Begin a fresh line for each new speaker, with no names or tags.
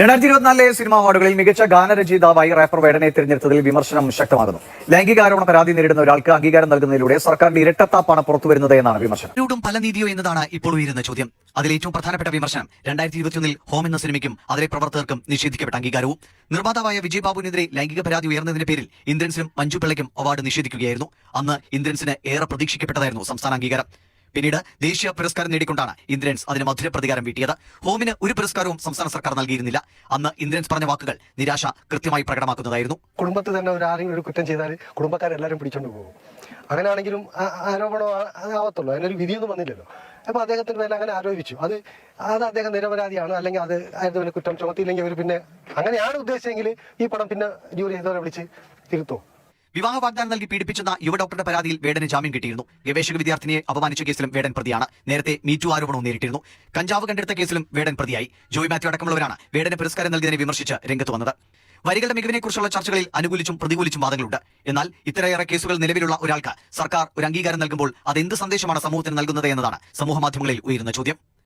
രണ്ടായിരത്തി ഇരുപത്തിനാലിലെ സിനിമാ അവാർഡുകളിൽ മികച്ച ഗാനരചയിതാവായി റാപ്പർ വേടനെ തിരഞ്ഞെടുത്തതിൽ വിമർശനം ശക്തമാകുന്നു. ലൈംഗികാരോപണ പരാതി നേരിടുന്ന ഒരാൾക്ക് അംഗീകാരം നൽകുന്നതിലൂടെ സർക്കാരിന്റെ ഇരട്ടത്താപ്പാണ് പുറത്തുവരുന്നത് എന്നാണ് വിമർശനം.
പല നീതിയോ എന്നതാണ് ഇപ്പോൾ ഉയരുന്ന ചോദ്യം. അതിൽ ഏറ്റവും പ്രധാനപ്പെട്ട വിമർശനം രണ്ടായിരത്തി ഇരുപത്തിയൊന്നിൽ ഹോം എന്ന സിനിമയ്ക്കും അതിലെ പ്രവർത്തകർക്കും നിഷേധിക്കപ്പെട്ട അംഗീകാരവും. നിർമ്മാതാവായ വിജയ് ബാബുവിനെതിരെ ലൈംഗിക പരാതി ഉയർന്നതിന്റെ പേരിൽ ഇന്ദ്രൻസിനും മഞ്ജു പിള്ളയ്ക്കും അവാർഡ് നിഷേധിക്കുകയായിരുന്നു. അന്ന് ഇന്ദ്രൻസിന് ഏറെ പ്രതീക്ഷിക്കപ്പെട്ടതായിരുന്നു സംസ്ഥാന അംഗീകാരം. പിന്നീട് ദേശീയ പുരസ്കാരം നേടിക്കൊണ്ടാണ് ഇന്ദ്രൻസ് അതിന് മധുര പ്രതികാരം വീട്ടിയത്. ഹോമിന് ഒരു പുരസ്കാരവും സംസ്ഥാന സർക്കാർ നൽകിയിരുന്നില്ല. അന്ന് ഇന്ദ്രൻസ് പറഞ്ഞ വാക്കുകൾ നിരാശ കൃത്യമായി പ്രകടമാക്കുന്നതായിരുന്നു.
കുടുംബത്തിൽ തന്നെ ഒരു ആരെങ്കിലും ഒരു കുറ്റം ചെയ്താൽ കുടുംബക്കാരെല്ലാവരും പിടിച്ചോണ്ട് പോകും. അങ്ങനെയാണെങ്കിലും ആരോപണം ആ- അതാവത്തുള്ളൂ അതിനൊരു വിധിയൊന്നും വന്നില്ലല്ലോ. അപ്പൊ അദ്ദേഹത്തിന് പേരിൽ അങ്ങനെ ആരോപിച്ചു. അത് അത് അദ്ദേഹം നിരപരാധിയാണ്. അല്ലെങ്കിൽ അത് ആയതുപോലെ കുറ്റം ചുമത്തിയില്ലെങ്കിൽ അവർ പിന്നെ അങ്ങനെയാണ് ഉദ്ദേശിച്ചെങ്കിൽ ഈ പടം പിന്നെ ജൂറി ചെയ്തവരെ വിളിച്ച് തിരുത്തോ?
വിവാഹ വാഗ്ദാനം നൽകി പീഡിപ്പിച്ചെന്ന യുവ ഡോക്ടറുടെ പരാതിയിൽ വേടന് ജാമ്യം കിട്ടിയിരുന്നു. ഗവേഷക വിദ്യാർത്ഥിനിയെ അപമാനിച്ച കേസിലും വേടൻ പ്രതിയാണ്. നേരത്തെ മീറ്റു ആരോപണവും നേരിട്ടിരുന്നു. കഞ്ചാവ് കണ്ടെടുത്ത കേസിലും വേടൻ പ്രതിയായി. ജോയ് മാത്യു അടക്കമുള്ളവരാണ് വേടന് പുരസ്കാരം നൽകിയതിനെ വിമർശിച്ച് രംഗത്ത് വന്നത്. വരികളുടെ മികവിനെക്കുറിച്ചുള്ള ചർച്ചകളിൽ അനുകൂലിച്ചും പ്രതികൂലിച്ചും വാദങ്ങളുണ്ട്. എന്നാൽ ഇത്രയേറെ കേസുകൾ നിലവിലുള്ള ഒരാൾക്ക് സർക്കാർ ഒരു അംഗീകാരം നൽകുമ്പോൾ അത് എന്ത് സന്ദേശമാണ് സമൂഹത്തിന് നൽകുന്നത് എന്നതാണ് സമൂഹ മാധ്യമങ്ങളിൽ ഉയരുന്ന ചോദ്യം.